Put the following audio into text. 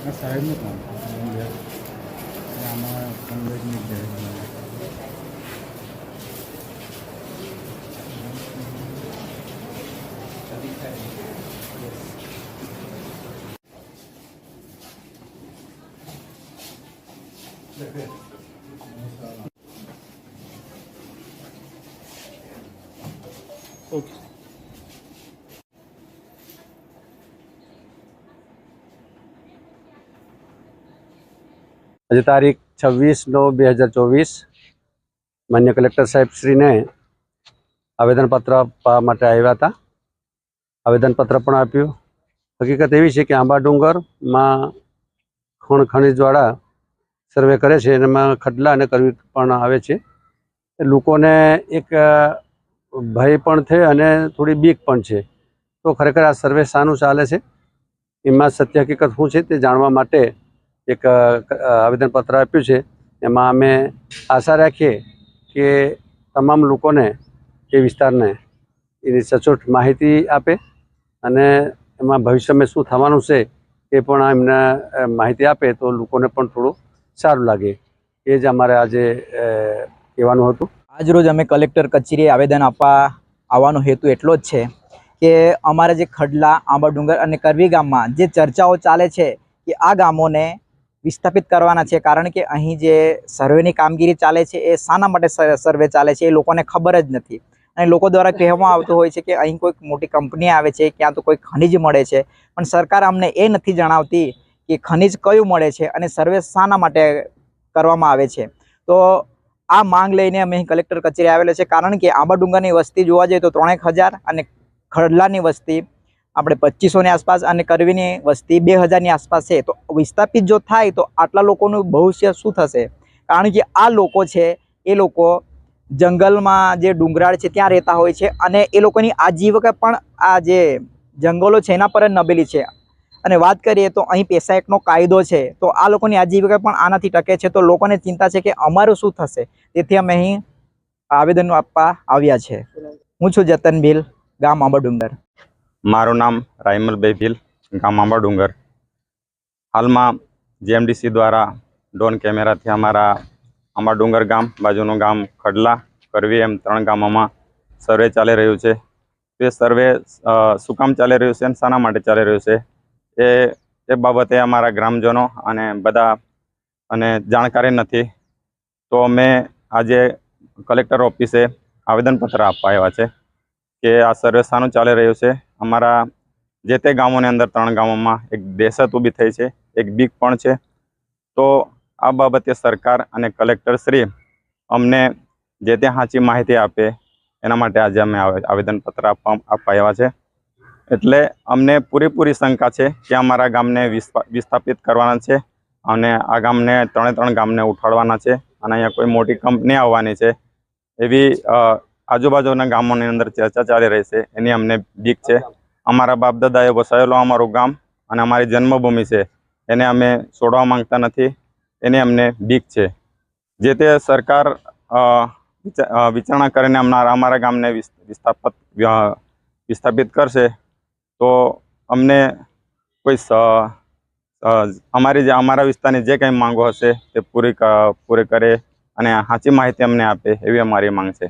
આ સાહેબનું કામ હું ઘેર આમાં કોંગ્રેસની ઘેર આજે તારીખ છવ્વીસ નવ બે હજાર ચોવીસ. માન્ય કલેક્ટર સાહેબશ્રીને આવેદનપત્ર આપવા માટે આવ્યા હતા. આવેદનપત્ર પણ આપ્યું. હકીકત એવી છે કે આંબા ડુંગરમાં ખણ ખનિજવાળા સર્વે કરે છે, એમાં ખડલા અને કરવી પણ આવે છે. લોકોને એક ભય પણ છે અને થોડી બીક પણ છે. તો ખરેખર આ સર્વે શાનું ચાલે છે? એમાં સત્ય હકીકત શું છે તે જાણવા માટે એક આવેદનપત્ર આપ્યું છે. એમાં અમે આશા રાખીએ કે તમામ લોકોને એ વિસ્તારને એની સચોટ માહિતી આપે અને એમાં ભવિષ્યમાં શું થવાનું છે એ પણ એમને માહિતી આપે તો લોકોને પણ થોડું સારું લાગે. એ જ અમારે આજે કહેવાનું હતું. આજરોજ અમે કલેક્ટર કચેરીએ આવેદન આપવા આવવાનો હેતુ એટલો જ છે કે અમારા જે ખડલા, આંબા ડુંગર અને કરવી ગામમાં જે ચર્ચાઓ ચાલે છે કે આ ગામોને વિસ્થાપિત કરવાના છે. કારણ કે અહીં જે સર્વેની કામગીરી ચાલે છે, એ શાના માટે સર- સર્વે ચાલે છે એ લોકોને ખબર જ નથી. અને લોકો દ્વારા કહેવામાં આવતું હોય છે કે અહીં કોઈક મોટી કંપની આવે છે, ક્યાં તો કોઈ ખનિજ મળે છે. પણ સરકાર અમને એ નથી જણાવતી કે ખનિજ કયું મળે છે અને સર્વે શાના માટે કરવામાં આવે છે. તો આ માંગ લઈને અમે અહીં કલેક્ટર કચેરી આવેલા છે. કારણ કે આંબાડુંગરની વસ્તી જોવા જઈએ તો ત્રણેક હજાર અને ખડલાની વસ્તી આપણે પચીસોની આસપાસ અને કરવીની વસ્તી બે હજારની આસપાસ છે. તો વિસ્થાપિત જો થાય તો આટલા લોકોનું ભવિષ્ય શું થશે? કારણ કે આ લોકો છે, એ લોકો જંગલમાં જે ડુંગરાળ છે ત્યાં રહેતા હોય છે અને એ લોકોની આજીવિકા પણ આ જે જંગલો છે એના પર જ નબેલી છે. અને વાત કરીએ તો અહીં પેસા એકનો કાયદો છે, તો આ લોકોની આજીવિકા પણ આનાથી ટકે છે. તો લોકોને ચિંતા છે કે અમારું શું થશે? તેથી અમે અહીં આવેદન આપવા આવ્યા છે. હું છું જતન ભીલ ગામ આંબા ડુંગર મારું નામ રાયમલભાઈ ભીલ, ગામ આંબા ડુંગર. હાલમાં જીએમડીસી દ્વારા ડ્રોન કેમેરાથી અમારા આંબા ડુંગર ગામ, બાજુનું ગામ ખડલા, કરવી એમ ત્રણ ગામોમાં સર્વે ચાલી રહ્યું છે. તે સર્વે શું કામ ચાલી રહ્યું છે અને શાના માટે ચાલી રહ્યું છે? એ એ બાબતે અમારા ગ્રામજનો અને બધા, અને જાણકારી નથી. તો અમે આજે કલેક્ટર ઓફિસે આવેદનપત્ર આપવા આવ્યા છે કે આ સર્વે શાનું ચાલી રહ્યું છે. અમારા જે તે ગામોની અંદર ત્રણ ગામોમાં એક દહેશત ઊભી થઈ છે, એક બીક પણ છે. તો આ બાબતે સરકાર અને કલેક્ટરશ્રી અમને જે તે સાચી માહિતી આપે, એના માટે આજે અમે આવે- આવેદનપત્ર આપવા આપવા આવ્યા છે. એટલે અમને પૂરેપૂરી શંકા છે કે અમારા ગામને વિસ્થાપિત કરવાના છે અને આ ગામને ત્રણે ત્રણ ગામને ઉઠાડવાના છે અને અહીંયા કોઈ મોટી કંપની આવવાની છે એવી આજુબાજુના ગામોની અંદર ચર્ચા ચાલી રહી છે, એની અમને બીક છે. અમારા બાપ દાદાએ વસાવેલો અમારું ગામ અને અમારી જન્મભૂમિ છે, એને અમે છોડવા માંગતા નથી, એની અમને બીક છે. જે તે સરકાર વિચારણા કરીને અમારા અમારા ગામને વિસ- વિસ્થાપિત વિસ્થાપિત કરશે, તો અમને કોઈ અમારી જે, અમારા વિસ્તારની જે કંઈ માંગો હશે તે પૂરી પૂરી કરે અને સાચી માહિતી અમને આપે એવી અમારી માંગ છે.